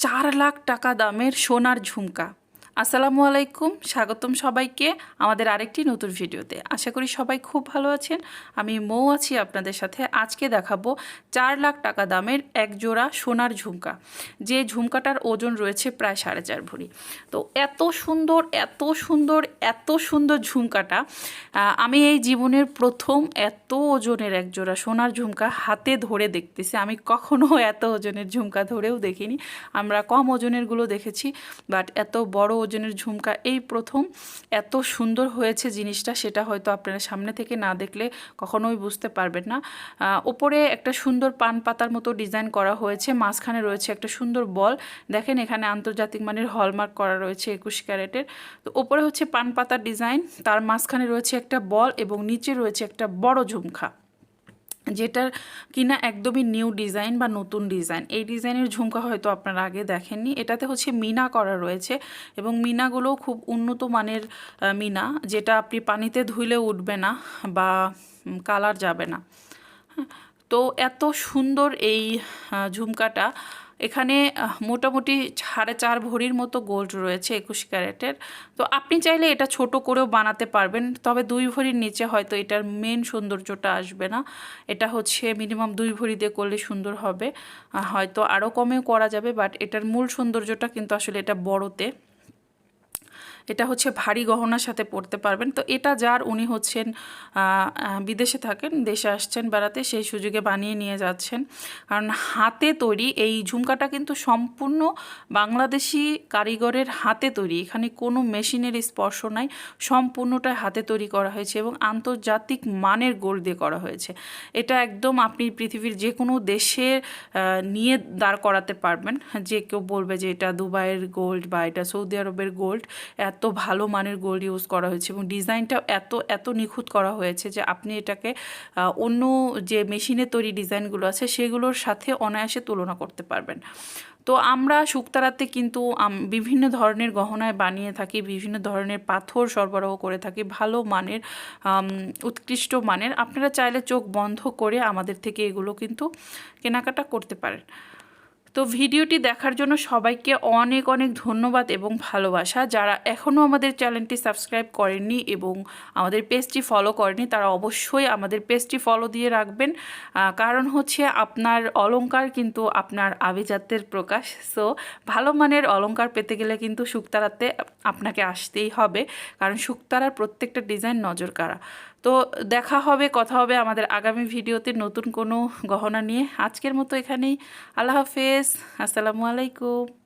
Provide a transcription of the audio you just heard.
চার লাখ টাকা দামের সোনার ঝুমকা। আসসালামু আলাইকুম, স্বাগতম সবাইকে আমাদের আরেকটি নতুন ভিডিওতে। আশা করি সবাই খুব ভালো আছেন। আমি মৌ আছি আপনাদের সাথে। আজকে দেখাবো চার লাখ টাকা দামের এক জোড়া সোনার ঝুমকা। যে ঝুমকাটার ওজন রয়েছে প্রায় সাড়ে চার ভরি। তো এত সুন্দর এত সুন্দর এত সুন্দর ঝুমকাটা আমি এই জীবনের প্রথম এত ওজনের এক জোড়া সোনার ঝুমকা হাতে ধরে দেখতেছি। আমি কখনো এত ওজনের ঝুমকা ধরেও দেখিনি। আমরা কম ওজনেরগুলো দেখেছি, বাট এত বড় ওজনের ঝুমকা। এই প্রথম এত সুন্দর হয়েছে জিনিসটা, সেটা হয়তো আপনারা সামনে থেকে না দেখলে কখনোই বুঝতে পারবেন না। ওপরে একটা সুন্দর পান পাতার মতো ডিজাইন করা হয়েছে, মাঝখানে রয়েছে একটা সুন্দর বল। দেখেন এখানে আন্তর্জাতিক মানের হলমার্ক করা রয়েছে একুশ ক্যারেটের। তো ওপরে হচ্ছে পান পাতার ডিজাইন, তার মাঝখানে রয়েছে একটা বল এবং নিচে রয়েছে একটা বড় ঝুমকা। যেটার কিনা একদমই নিউ ডিজাইন বা নতুন ডিজাইন এই ডিজাইনের ঝুমকা হয়তো আপনারা আগে দেখেননি। এটাতে হচ্ছে মিনা করা রয়েছে এবং মিনাগুলোও খুব উন্নত মানের মিনা যেটা আপনি পানিতে ধুইলে উঠবে না বা কালার যাবে না। হ্যাঁ, তো এত সুন্দর এই ঝুমকাটা এখানে মোটামুটি সাড়ে চার ভরির মতো গোল্ড রয়েছে একুশ ক্যারেটের। তো আপনি চাইলে এটা ছোট করেও বানাতে পারবেন, তবে দুই ভরির নিচে হয়তো এটার মেন সৌন্দর্যটা আসবে না। এটা হচ্ছে মিনিমাম দুই ভরি দিয়ে করলে সুন্দর হবে। হয়তো আরও কমেও করা যাবে বাট এটার মূল সৌন্দর্যটা কিন্তু আসলে এটা বড়তে। এটা হচ্ছে ভারী গহনার সাথে পরতে পারবেন। তো এটা যার, উনি হচ্ছেন বিদেশে থাকেন, দেশে আসছেন বেড়াতে, সেই সুযোগে বানিয়ে নিয়ে যাচ্ছেন। কারণ হাতে তৈরি, এই ঝুমকাটা কিন্তু সম্পূর্ণ বাংলাদেশি কারিগরের হাতে তৈরি। এখানে কোনো মেশিনের স্পর্শ নাই, সম্পূর্ণটাই হাতে তৈরি করা হয়েছে এবং আন্তর্জাতিক মানের গোল্ড দিয়ে করা হয়েছে। এটা একদম আপনি পৃথিবীর যে কোনো দেশে নিয়ে দাঁড় করাতে পারবেন। যে কেউ বলবে যে এটা দুবাইয়ের গোল্ড বা এটা সৌদি আরবের গোল্ড এত ভালো মানের গোল্ড ইউজ করা হয়েছে এবং ডিজাইনটাও এত এত নিখুঁত করা হয়েছে যে আপনি এটাকে অন্য যে মেশিনে তৈরি ডিজাইনগুলো আছে সেগুলোর সাথে অনায়াসে তুলনা করতে পারবেন। তো আমরা শুক্তারাতে কিন্তু বিভিন্ন ধরনের গহনায় বানিয়ে থাকি, বিভিন্ন ধরনের পাথর সরবরাহ করে থাকি, ভালো মানের উৎকৃষ্ট মানের। আপনারা চাইলে চোখ বন্ধ করে আমাদের থেকে এগুলো কিন্তু কেনাকাটা করতে পারেন। তো ভিডিওটি দেখার জন্য সবাইকে অনেক অনেক ধন্যবাদ এবং ভালোবাসা। যারা এখনও আমাদের চ্যানেলটি সাবস্ক্রাইব করেননি এবং আমাদের পেজটি ফলো করেনি তারা অবশ্যই আমাদের পেজটি ফলো দিয়ে রাখবেন। কারণ হচ্ছে আপনার অলঙ্কার কিন্তু আপনার আভিজাত্যের প্রকাশ। সো ভালো মানের অলংকার পেতে গেলে কিন্তু শুক্তারাতে আপনাকে আসতেই হবে। কারণ শুক্তারার প্রত্যেকটা ডিজাইন নজর কাড়া তো দেখা হবে, কথা হবে আমাদের আগামী ভিডিওতে নতুন কোনো গহনা নিয়ে। আজকের মতো এখানেই। আল্লাহ হাফেজ। আসসালামু আলাইকুম।